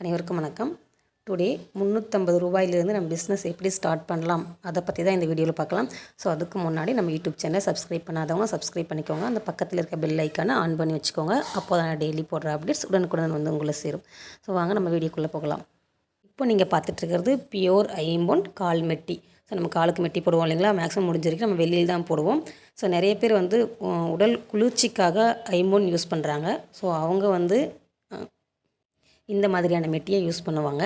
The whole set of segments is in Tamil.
அனைவருக்கும் வணக்கம். டுடே முந்நூற்றம்பது ரூபாயிலிருந்து நம்ம பிஸ்னஸ் எப்படி ஸ்டார்ட் பண்ணலாம் அதை பற்றி தான் இந்த வீடியோவில் பார்க்கலாம். ஸோ அதுக்கு முன்னாடி நம்ம யூடியூப் சேனலை சப்ஸ்கிரைப் பண்ணாதவங்க சப்ஸ்கிரைப் பண்ணிக்கோங்க. அந்த பக்கத்தில் இருக்க பெல் ஐக்கானை ஆன் பண்ணி வச்சுக்கோங்க. அப்போ தான் டெய்லி போடுற அப்டேட்ஸ் உடனுக்குடன் வந்து உங்களை சேரும். ஸோ வாங்க நம்ம வீடியோக்குள்ளே போகலாம். இப்போ நீங்கள் பார்த்துட்ருக்கிறது பியோர் ஐம்பொன் கால் மெட்டி. ஸோ நம்ம காலுக்கு மெட்டி போடுவோம் இல்லைங்களா? மேக்ஸிமம் முடிஞ்சிருக்கு நம்ம வெளியில் தான் போடுவோம். ஸோ நிறைய பேர் வந்து உடல் குளிர்ச்சிக்காக ஐம்பொன் யூஸ் பண்ணுறாங்க ஸோ அவங்க வந்து இந்த மாதிரியான மெட்டியை யூஸ் பண்ணுவாங்க.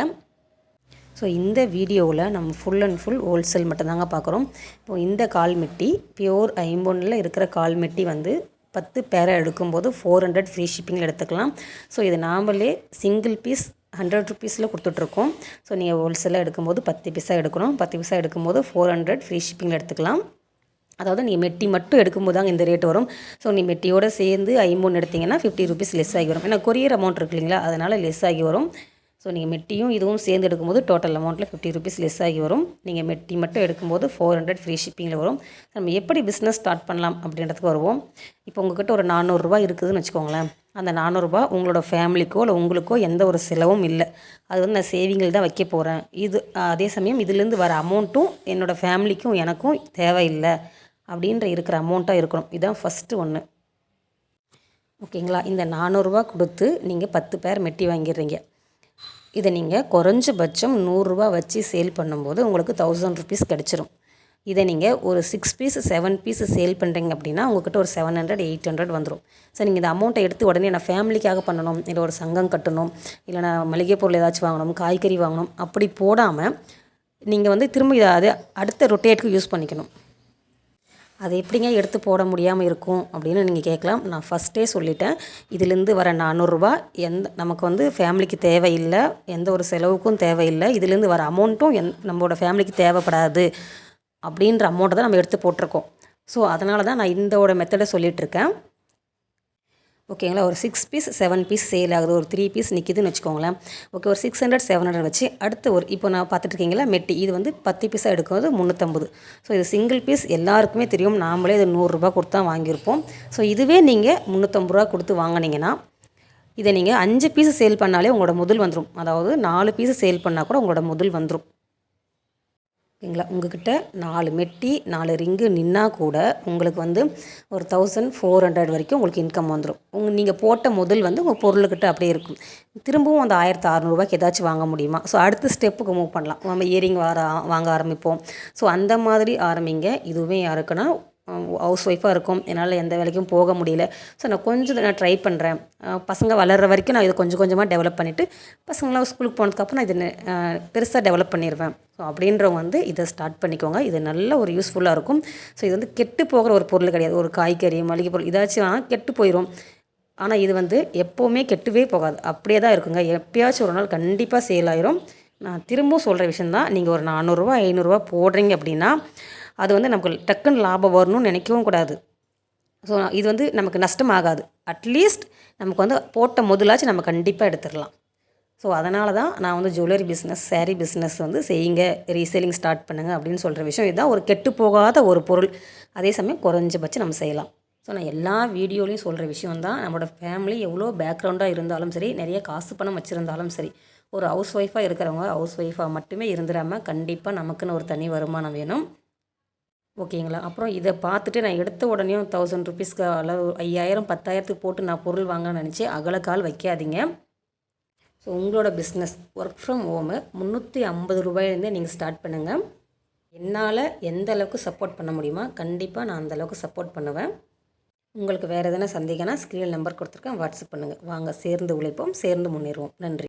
ஸோ இந்த வீடியோவில் நம்ம ஃபுல் அண்ட் ஃபுல் ஹோல்சேல் மட்டும்தாங்க பார்க்குறோம். இப்போ இந்த கால் மெட்டி பியோர் ஐம்பொன்னில் இருக்கிற கால் மெட்டி வந்து பத்து பேரை எடுக்கும்போது ஃபோர் ஹண்ட்ரட் ஃப்ரீ ஷிப்பிங்கில் எடுத்துக்கலாம். ஸோ இது நாமளே சிங்கிள் பீஸ் ஹண்ட்ரட் ருபீஸில் கொடுத்துட்ருக்கோம். ஸோ நீங்கள் ஹோல்சேலாக எடுக்கும்போது பத்து பீஸாக எடுக்கணும். பத்து பீஸாக எடுக்கும்போது ஃபோர் ஹண்ட்ரட் ஃப்ரீ ஷிப்பிங்கில் எடுத்துக்கலாம். அதாவது நீங்கள் மெட்டி மட்டும் எடுக்கும்போது தாங்க இந்த ரேட் வரும். ஸோ நீ மெட்டியோடு சேர்ந்து ஐம்பொன் எடுத்தீங்கன்னா ஃபிஃப்டி ருபீஸ் லெஸ் ஆகி வரும். ஏன்னா கொரியர் அமௌண்ட் இருக்கு இல்லைங்களா? அதனால் லெஸ் ஆகி வரும். ஸோ நீங்கள் மெட்டியும் இதுவும் சேர்ந்து எடுக்கும்போது டோட்டல் அமௌண்ட்டில் ஃபிஃப்டி ருபீஸ் லெஸ் ஆகி வரும். நீங்கள் மெட்டி மட்டும் எடுக்கும்போது ஃபோர் ஹண்ட்ரட் ஃப்ரீ ஷிப்பிங்கில் வரும். நம்ம எப்படி பிஸ்னஸ் ஸ்டார்ட் பண்ணலாம் அப்படின்றதுக்கு வருவோம். இப்போ உங்கள்கிட்ட ஒரு நானூறுரூவா இருக்குதுன்னு வச்சுக்கோங்களேன். அந்த நானூறுரூபா உங்களோட ஃபேமிலிக்கோ இல்லை உங்களுக்கோ எந்த ஒரு செலவும் இல்லை. அது வந்து நான் சேவிங்கில் தான் வைக்க போகிறேன் இது அதே சமயம் இதுலேருந்து வர அமௌண்ட்டும் என்னோடய ஃபேமிலிக்கும் எனக்கும் தேவையில்லை. அப்படின்ற இருக்கிற அமௌண்ட்டாக இருக்கணும். இதுதான் ஃபஸ்ட்டு ஒன்று ஓகேங்களா? இந்த நானூறுரூவா கொடுத்து நீங்கள் பத்து பேர் மெட்டி வாங்கிடுறீங்க. இதை நீங்கள் குறைஞ்சபட்சம் நூறுரூவா வச்சு சேல் பண்ணும்போது உங்களுக்கு தௌசண்ட் ருபீஸ் கிடச்சிரும். இதை நீங்கள் ஒரு six piece seven piece sale பண்ணுறீங்க அப்படின்னா உங்ககிட்ட ஒரு செவன் ஹண்ட்ரட் எயிட் ஹண்ட்ரட் வந்துடும் ஸோ நீங்கள் இந்த அமௌண்ட்டை எடுத்து உடனே நான் ஃபேமிலிக்காக பண்ணணும் இல்லை ஒரு சங்கம் கட்டணும் இல்லை நான் மளிகை பொருள் ஏதாச்சும் வாங்கணும் காய்கறி வாங்கணும் அப்படி போடாமல் நீங்கள் வந்து திரும்ப இதை அதை அடுத்த ரொட்டேட்டுக்கு யூஸ் பண்ணிக்கணும். அது எப்படிங்க எடுத்து போட முடியாமல் இருக்கும் அப்படின்னு நீங்கள் கேட்கலாம். நான் ஃபஸ்ட்டே சொல்லிட்டேன். இதுலேருந்து வர நானூறுரூவா எந்த நமக்கு வந்து ஃபேமிலிக்கு தேவையில்லை. எந்த ஒரு செலவுக்கும் தேவையில்லை. இதுலேருந்து வர அமௌண்ட்டும் எந் நம்மளோட ஃபேமிலிக்கு தேவைப்படாது அப்படின்ற அமௌண்ட்டை தான் நம்ம எடுத்து போட்டிருக்கோம். ஸோ அதனால தான் நான் இந்தோட மெத்தடை சொல்லிகிட்ருக்கேன் ஓகேங்களா? ஒரு six piece seven piece sale ஆகுது. ஒரு த்ரீ பீஸ் நிற்கிதுன்னு வச்சுக்கோங்களேன். ஓகே ஒரு சிக்ஸ் ஹண்ட்ரட் செவன் ஹண்ட்ரட் வச்சு அடுத்து ஒரு இப்போ நான் பார்த்துட்ருக்கீங்களா? மெட்டி. இது வந்து பத்து பீஸாக எடுக்கும்போது முந்நூற்றம்பது ஸோ இது சிங்கிள் பீஸ் எல்லாருக்குமே தெரியும். நாமளே இது நூறுரூபா கொடுத்து தான் வாங்கியிருப்போம். ஸோ இதுவே நீங்கள் முந்நூற்றம்பது ரூபா கொடுத்து வாங்கினீங்கன்னா இதை நீங்கள் அஞ்சு பீஸ் சேல் பண்ணாலே உங்களோட முதல் வந்துடும் அதாவது நாலு பீஸ் சேல் பண்ணால் கூட உங்களோட முதல் வந்துடும் ஓகேங்களா? உங்ககிட்ட நாலு மெட்டி நாலு ரிங்கு நின்னா கூட உங்களுக்கு வந்து ஒரு தௌசண்ட் ஃபோர் ஹண்ட்ரட் வரைக்கும் உங்களுக்கு இன்கம் வந்துடும் உங்கள் நீங்கள் போட்ட முதல் வந்து உங்கள் பொருள்கிட்ட அப்படியே இருக்கும். திரும்பவும் அந்த ஆயிரத்து அறநூறுபாய்க்கு ஏதாச்சும் வாங்க முடியுமா? ஸோ அடுத்த ஸ்டெப்புக்கு மூவ் பண்ணலாம். நம்ம இயரிங் வர வாங்க ஆரம்பிப்போம். ஸோ அந்த மாதிரி ஆரம்பிங்க. இதுவுமே யாருக்குன்னா ஹவுஸ் ஒய்ஃபாக இருக்கும். என்னால் எந்த வேலைக்கும் போக முடியல. ஸோ நான் கொஞ்சம் நான் ட்ரை பண்ணுறேன் பசங்க வளர்கிற வரைக்கும் நான் இதை கொஞ்சம் கொஞ்சமாக டெவலப் பண்ணிவிட்டு பசங்களாம் ஸ்கூலுக்கு போனதுக்கப்புறம் நான் இதை பெருசாக டெவலப் பண்ணிடுவேன் ஸோ அப்படின்றவங்க வந்து இதை ஸ்டார்ட் பண்ணிக்கோங்க. இது நல்ல ஒரு யூஸ்ஃபுல்லாக இருக்கும். ஸோ இது வந்து கெட்டு போகிற ஒரு பொருள் கிடையாது. ஒரு காய்கறி மளிகை பொருள் இதாச்சும் ஆனால் கெட்டு போயிடும் ஆனால் இது வந்து எப்போவுமே கெட்டுவே போகாது. அப்படியே தான் இருக்குங்க. எப்பயாச்சும் ஒரு நாள் கண்டிப்பாக சேல் ஆயிரும். நான் திரும்பவும் சொல்கிற விஷயந்தான் நீங்கள் ஒரு நானூறுரூவா ஐநூறுரூவா போடுறீங்க அப்படின்னா அது வந்து நமக்கு டக்குன்னு லாபம் வரணும்னு நினைக்கவும் கூடாது. ஸோ இது வந்து நமக்கு நஷ்டமாகாது. அட்லீஸ்ட் நமக்கு வந்து போட்ட முதலாச்சும் நம்ம கண்டிப்பாக எடுத்துடலாம் ஸோ அதனால தான் நான் வந்து ஜுவல்லரி பிஸ்னஸ் சேரீ பிஸ்னஸ் வந்து செய்யுங்க ரீசேலிங் ஸ்டார்ட் பண்ணுங்கள் அப்படின்னு சொல்கிற விஷயம். இதுதான் ஒரு கெட்டு போகாத ஒரு பொருள். அதே சமயம் குறைஞ்சபட்சம் நம்ம செய்யலாம். ஸோ நான் எல்லா வீடியோலையும் சொல்கிற விஷயம் தான் நம்மளோட ஃபேமிலி எவ்வளோ பேக்ரவுண்டாக இருந்தாலும் சரி நிறைய காசு பணம் வச்சுருந்தாலும் சரி ஒரு ஹவுஸ் ஒய்ஃபாக இருக்கிறவங்க ஹவுஸ் ஒய்ஃபாக மட்டுமே இருந்துடாமல் கண்டிப்பாக நமக்குன்னு ஒரு தனி வருமானம் வேணும். ஓகேங்களா? அப்புறம் இதை பார்த்துட்டு நான் எடுத்த உடனே தௌசண்ட் ருபீஸ்க்கு அளவு ஐயாயிரம் பத்தாயிரத்துக்கு போட்டு நான் பொருள் வாங்கன்னு நினச்சி அகலக்கால் வைக்காதீங்க. ஸோ உங்களோட பிஸ்னஸ் ஒர்க் ஃப்ரம் ஹோமு முந்நூற்றி ஐம்பது ரூபாயிலேருந்தே நீங்கள் ஸ்டார்ட் பண்ணுங்கள் என்னால் எந்த அளவுக்கு சப்போர்ட் பண்ண முடியுமா கண்டிப்பாக நான் அந்த அளவுக்கு சப்போர்ட் பண்ணுவேன். உங்களுக்கு வேறு எதனா சந்தேகம்னா ஸ்க்ரீன் நம்பர் கொடுத்துருக்கேன் வாட்ஸ்அப் பண்ணுங்கள் வாங்க சேர்ந்து உழைப்போம் சேர்ந்து முன்னேறுவோம். நன்றி.